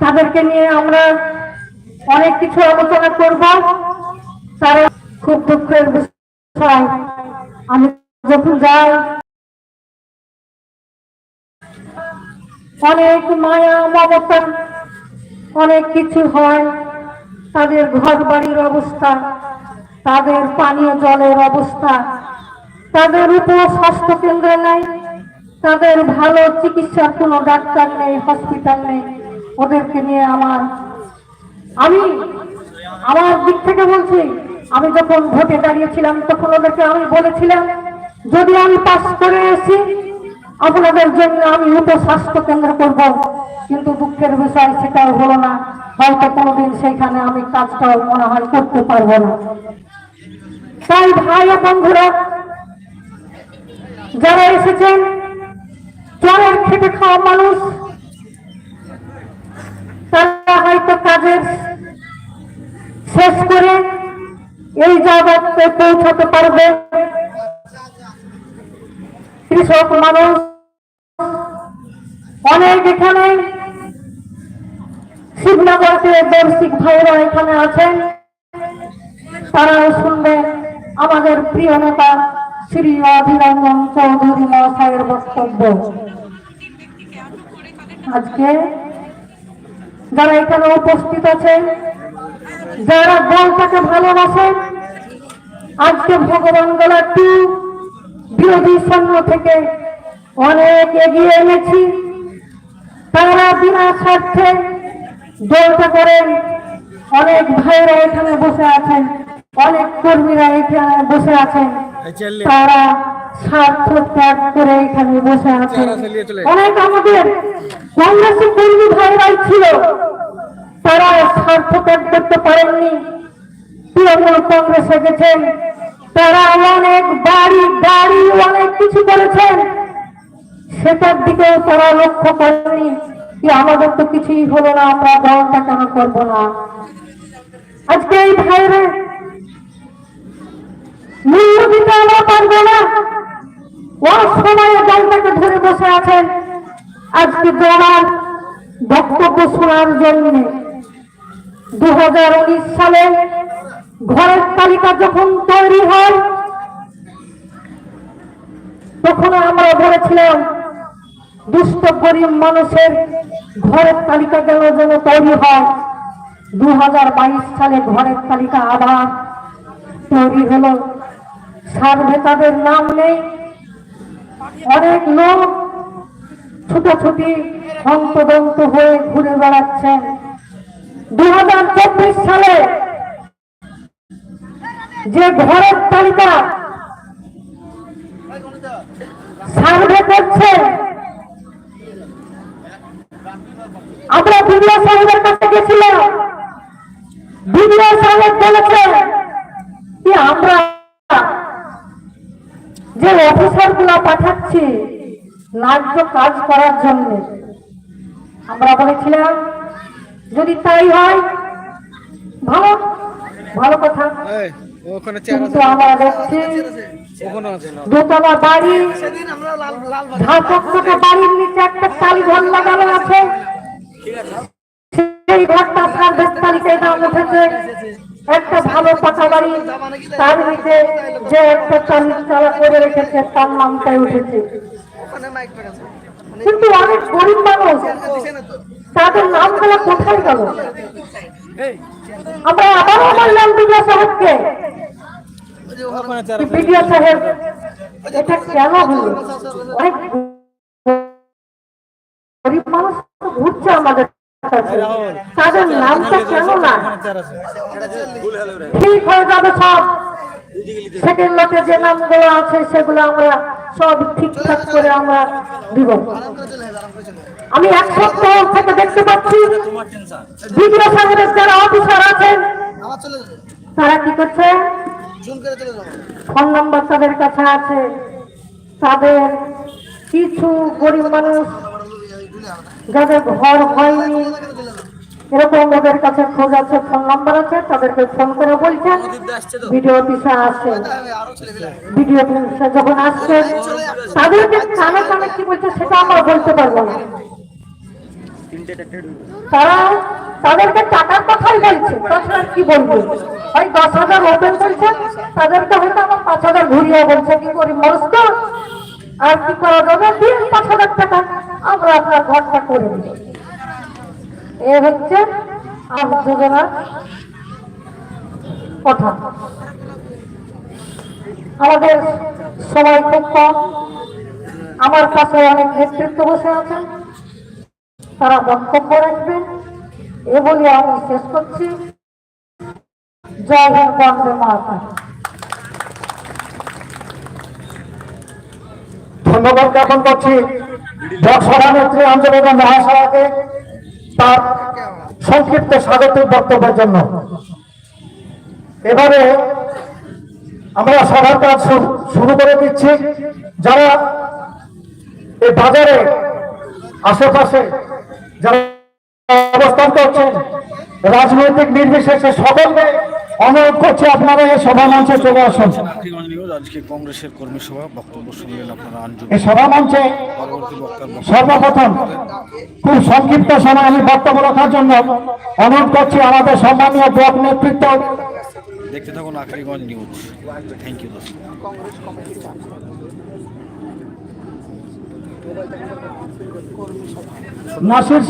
তাদেরকে নিয়ে আমরা অনেক কিছু আলোচনা করব। তারা খুব দুঃখের বিষয়। আমি যখন যাই, অনেক মায়া, মমতা, অনেক কিছু হয়। তাদের ঘর বাড়ির অবস্থা, তাদের পানীয় জলের অবস্থা, তাদের উপর স্বাস্থ্য কেন্দ্র নেই। তাদের ভালো চিকিৎসার কোনো ডাক্তার নেই হসপিটাল নেই। ওদেরকে নিয়ে আমার, আমি, আমার দিক থেকে বলছি, আমি যখন ভোটে দাঁড়িয়েছিলাম, তখন ওদেরকে আমি বলেছিলাম, যদি আমি পাস করে এসি আপনাদের জন্য আমি উপস্বাস্থ্য কেন্দ্র করব। কিন্তু দুঃখের বিষয় সেটাও হলো না। হয়তো কোনোদিন সেখানে আমি কাজটাও মনে হয় করতে পারব না। তাই ভাই বন্ধুরা, যারা এসেছেন চরের খেটে খাওয়া মানুষ, তারা হয়তো কাজের শেষ করে এই জায়গাতে পৌঁছাতে পারবে। কৃষক মানুষ অনেক এখানে শিবনগরতে দর্শিক ভাইরা এখানে আছেন। তারাও শুনবে আমাদের প্রিয় নেতা শ্রী অভিনন্দন চৌধুরী মহাশয়ের বক্তব্য। আজকে যারা এখানে উপস্থিত আছেন যারা দলটাকে ভালোবাসেন আজকে ভগবান গলা টু বিরোধী সৈন্য থেকে অনেক এগিয়ে এনেছি। তারা বিনা স্বার্থে দলটা করেন। অনেক ভাইরা এখানে বসে আছেন অনেক কর্মীরা এখানে বসে আছেন। তারা স্বার্থ ত্যাগ করে এখানে বসে আছেন। অনেক আমাদের কংগ্রেসের কর্মী ভাইরাই ছিল। তারা স্বার্থ ত্যাগ করতে পারেননি। তৃণমূল কংগ্রেসে গেছেন তারা অনেক বাড়ি গাড়ি অনেক কিছু করেছেন। সেটার দিকেও তারা লক্ষ্য করেনি যে আমাদের তো কিছুই হলো না আমরা দলটা কেন করব না? আজকে এই ভাইরে মূল্য দিতে আমরা পারব না। অসময়ে দলটাকে ধরে বসে আছেন? আজকে দলার বক্তব্য শোনার জন্য দু হাজার উনিশ সালে ঘরের তালিকা যখন তৈরি হয়, তখন আমরা বলেছিলাম, দুষ্ট গরিব মানুষের ঘরের তালিকা যেন যেন তৈরি হয়? দু হাজার বাইশ সালে ঘরের তালিকা আবার তৈরি হলো। সার্ভে তাদের নাম নেই। অনেক লোক ছুটোছুটি, হন্তদন্ত হয়ে ঘুরে বেড়াচ্ছেন। দু সালে যে ঘরের তালিকা সার্ভে করছে, আমরা বিডিও সাহেবের কাছে গেছিলাম। বিডিও সাহেব বলেছে কি আমরা যে অফিসারগুলা পাঠাচ্ছি ন্যায্য কাজ করার জন্য। আমরা বলেছিলাম যদি তাই হয় ভালো ভালো কথা। কিন্তু আমরা দেখছি দোতলা বাড়ি বাড়ির নিচে একটা ঘর লাগানো আছে। সেই ঘরটা সার্ভের তালিকায় নাম উঠেছে। একটা ভালো পাকা বাড়ি তার নিচে যে একটা চালি করে রেখেছে, তার নামটাই উঠেছে। কিন্তু অনেক গরিব মানুষ, তাদের নামগুলো কোথায় গেল? আমরা আবারও বললাম বিডিও সাহেবকে। বিডিও সাহেব, এটা কেন হলো? অনেক গরিব মানুষ ঘুরছে আমাদের তাদের নামটা কেন না ঠিক হয়ে যাবে সব। সেকেন্ড লোকে যে নামগুলো আছে সেগুলো আমরা সব ঠিকঠাক করে আমরা দিব। আমি এক সপ্তাহ থেকে দেখতে পাচ্ছি বিডিও সাহেবের যারা অফিসার আছেন তারা কি করছে? ফোন নাম্বার তাদের কাছে আছে। তাদের কিছু গরিব মানুষ যাদের ঘর হয়নি এরকম ওদের কাছে খোঁজ আছে ফোন নাম্বার আছে তাদেরকে ফোন করে বলছেন ভিডিও অফিসে পেলে ভিডিও অফিসে যখন আসছে তাদেরকে কানে কানে কি বলছে সেটা আমরা বলতে পারব না। তারা তাদেরকে টাকার কথাই বলছে তাছাড়া কি বলব? ওই দশ হাজার ওপেন বলছে তাদেরকে হয়তো আমার পাঁচ হাজার ঘুরিয়ে বলছে কি করি মরস তো আর কি করা যাবে? দিন পাঁচ হাজার টাকা। আমরা আপনার ঘরটা করে দিই এ হচ্ছে আবাস যোজনার কথা আমাদের সবাই খুব কম। আমার কাছে অনেক নেতৃত্ব বসে আছেন তারা বক্তব্য রাখবেন। এ বলে আমি শেষ করছি। জয় হিন্দ, বন্দে মাতা ধন্যবাদ জ্ঞাপন করছি। সভানেত্রী আঞ্জলিকা মহাশয়াকে তার সংক্ষিপ্ত স্বাগতিক বক্তব্যের জন্য। এবারে আমরা সবার কাজ শুরু করে দিচ্ছি। যারা এই বাজারে, আশেপাশে যারা অবস্থান করছেন, রাজনৈতিক নির্বিশেষে সকলকে অনুরোধ করছি আপনারা এই সভা মঞ্চে চলে আসুন। আজকে কংগ্রেসের কর্মী সভা বক্তব্য শুনলেন আপনারা এই সভা মঞ্চে সর্বপ্রথম খুব সংক্ষিপ্ত সময় আমি বক্তব্য রাখার জন্য অনুরোধ করছি আমাদের সম্মানীয় ব্লক নেতৃত্ব। দেখতে থাকুন Akhriganj news. Thank you Nasir